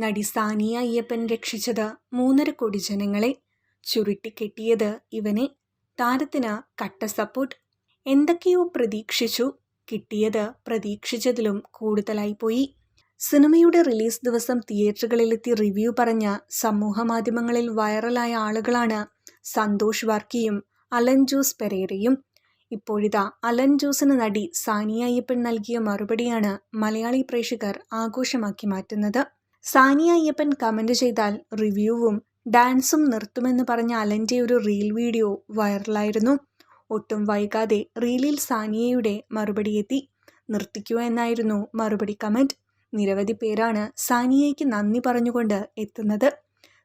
നടി സാനിയ അയ്യപ്പൻ രക്ഷിച്ചത് മൂന്നര കോടി ജനങ്ങളെ. ചുരുട്ടിക്കെട്ടിയത് ഇവനെ. താരത്തിന് കട്ട സപ്പോർട്ട്. എന്തൊക്കെയോ പ്രതീക്ഷിച്ചു. കിട്ടിയത് പ്രതീക്ഷിച്ചതിലും കൂടുതലായിപ്പോയി സിനിമയുടെ റിലീസ് ദിവസം തിയേറ്ററുകളിലെത്തി റിവ്യൂ പറഞ്ഞ സമൂഹമാധ്യമങ്ങളിൽ വൈറലായ ആളുകളാണ് സന്തോഷ് വർക്കിയും അലൻ ജോസ് പെരേരയും. ഇപ്പോഴിതാ അലൻ ജോസിന് നടി സാനിയ അയ്യപ്പൻ നൽകിയ മറുപടിയാണ് മലയാളി പ്രേക്ഷകർ ആഘോഷമാക്കി മാറ്റുന്നത്. സാനിയ അയ്യപ്പൻ കമന്റ് ചെയ്താൽ റിവ്യൂവും ഡാൻസും നിർത്തുമെന്ന് പറഞ്ഞ അലന്റെ ഒരു റീൽ വീഡിയോ വൈറലായിരുന്നു ഒട്ടും വൈകാതെ റീലിൽ സാനിയയുടെ മറുപടി എത്തി. നിർത്തിക്കൂ എന്നായിരുന്നു മറുപടി കമന്റ് നിരവധി പേരാണ് സാനിയയ്ക്ക് നന്ദി പറഞ്ഞുകൊണ്ട് എത്തുന്നത്.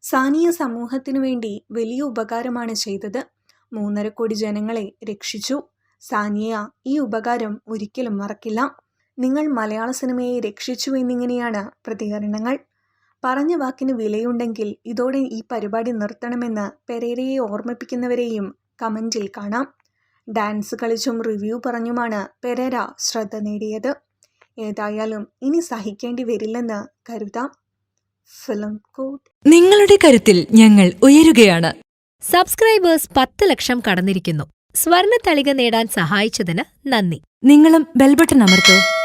സാനിയ സമൂഹത്തിനു വേണ്ടി വലിയ ഉപകാരമാണ് ചെയ്തത്. മൂന്നര കോടി ജനങ്ങളെ രക്ഷിച്ചു. സാനിയ ഈ ഉപകാരം ഒരിക്കലും മറക്കില്ല. നിങ്ങൾ മലയാള സിനിമയെ രക്ഷിച്ചു എന്നിങ്ങനെയാണ് പ്രതികരണങ്ങൾ. പറഞ്ഞ വാക്കിന് വിലയുണ്ടെങ്കിൽ ഇതോടെ ഈ പരിപാടി നിർത്തണമെന്ന് പെരേരയെ ഓർമ്മിപ്പിക്കുന്നവരെയും കമന്റിൽ കാണാം. ഡാൻസ് കളിച്ചും റിവ്യൂ പറഞ്ഞുമാണ് പെരേര ശ്രദ്ധ നേടിയത്. ഏതായാലും ഇനി സഹിക്കേണ്ടി വരില്ലെന്ന് കരുതാം. ഫിലിം കോട്ട് നിങ്ങളുടെ കരുത്തിൽ ഞങ്ങൾ ഉയരുകയാണ്. സബ്സ്ക്രൈബേഴ്സ് പത്ത് ലക്ഷം കടന്നിരിക്കുന്നു. സ്വർണ തളിക നേടാൻ സഹായിച്ചതിന് നന്ദി. നിങ്ങളും ബെൽബട്ടൺ അമർത്തോ.